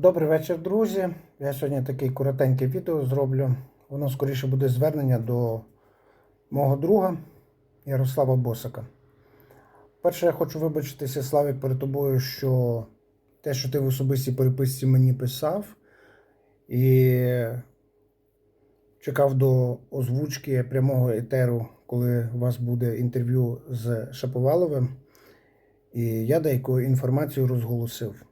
Добрий вечір, друзі. Я сьогодні таке коротеньке відео зроблю. Воно скоріше буде звернення до мого друга Ярослава Босика. Перше, я хочу вибачитися, Славік, перед тобою, що те, що ти в особистій переписці мені писав, і чекав до озвучки прямого етеру, коли у вас буде інтерв'ю з Шаповаловим. І я деяку інформацію розголосив.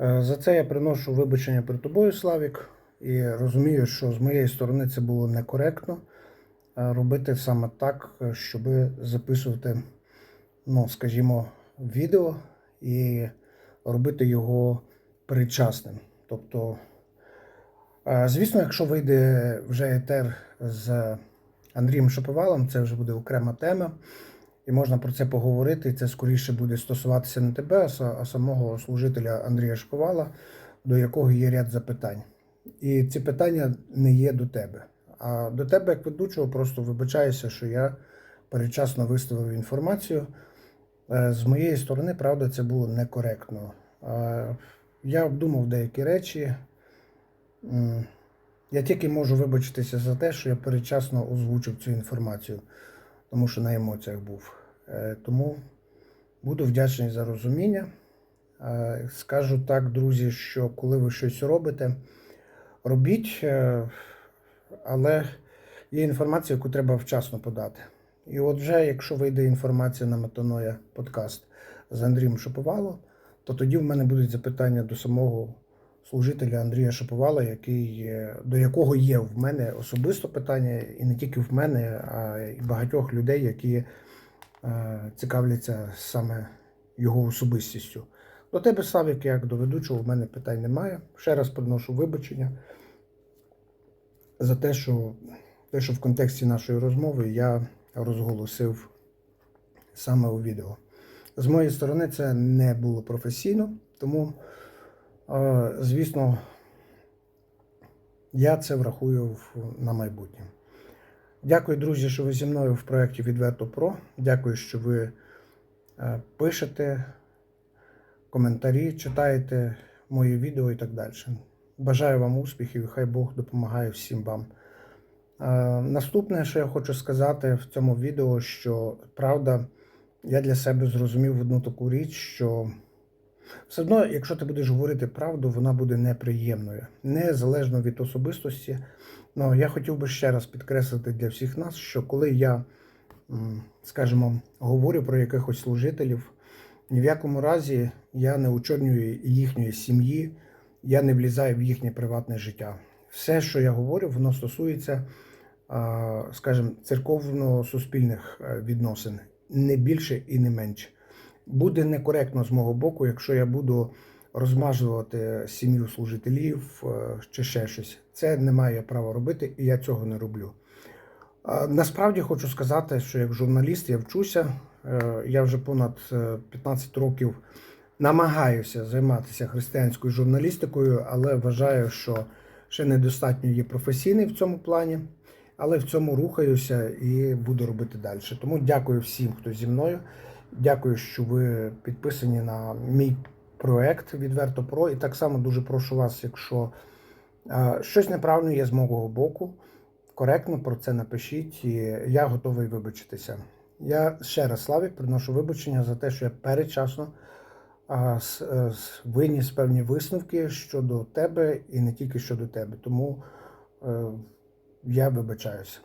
Е, За це я приношу вибачення перед тобою, Славік, і розумію, що з моєї сторони це було некоректно е, робити саме так, е, щоб записувати, ну, скажімо, відео і робити його причасним. Тобто, звісно, якщо вийде вже етер з Андрієм Шаповалом, це вже буде окрема тема. І можна про це поговорити. І це скоріше буде стосуватися не тебе, а самого служителя Андрія Шповала, до якого є ряд запитань. І ці питання не є до тебе. А до тебе, як ведучого, просто вибачаюся, що я передчасно виставив інформацію. Е, З моєї сторони, правда, це було некоректно. Е, Я обдумав деякі речі. Я тільки можу вибачитися за те, що я передчасно озвучив цю інформацію тому що на емоціях був. Е, Тому буду вдячний за розуміння. Е, Скажу так, друзі, що коли ви щось робите, робіть, е, але є інформація, яку треба вчасно подати. І от вже, якщо вийде інформація на Метаноя подкаст з Андрієм Шаповалом, то тоді в мене будуть запитання до самого служителя Андрія Шаповала, який, до якого є в мене особисто питання, і не тільки в мене, а й багатьох людей, які е, цікавляться саме його особистістю. До тебе, Славік, як до ведучого, в мене питань немає. Ще раз приношу вибачення за те, що, те, що в контексті нашої розмови я розголосив саме у відео. З моєї сторони, це не було професійно, тому. Звісно, я це врахую на майбутнє. Дякую, друзі, що ви зі мною в проєкті Відверто Про. Дякую, що ви е, пишете коментарі, читаєте мої відео і так далі. Бажаю вам успіхів і хай Бог допомагає всім вам. Е, Наступне, що я хочу сказати в цьому відео, що правда, я для себе зрозумів одну таку річ, що все одно, якщо ти будеш говорити правду, вона буде неприємною, незалежно від особистості. Ну, я хотів би ще раз підкреслити для всіх нас, що коли я, скажімо, говорю про якихось служителів, ні в якому разі я не очорнюю їхньої сім'ї, я не влізаю в їхнє приватне життя. Все, що я говорю, воно стосується, скажімо, церковно-суспільних е, відносин, не більше і не менше буде некоректно з мого боку, якщо я буду розмажувати сім'ю служителів е, чи ще щось. Це не маю права робити, і я цього не роблю. Насправді хочу сказати, що як журналіст я вчуся. Е, Я вже понад е, 15 років намагаюся займатися християнською журналістикою, але вважаю, що ще недостатньо є професійний в цьому плані. Але в цьому рухаюся і буду робити далі. Тому дякую всім, хто зі мною. Дякую, що ви підписані на мій проект Відверто Про. І так само дуже прошу вас, якщо е, щось неправильно є з мого боку, коректно про це напишіть, і я готовий вибачитися. Я ще раз, Славік, приношу вибачення за те, що я передчасно а, е, виніс певні висновки щодо тебе і не тільки щодо тебе. Тому е, я вибачаюся.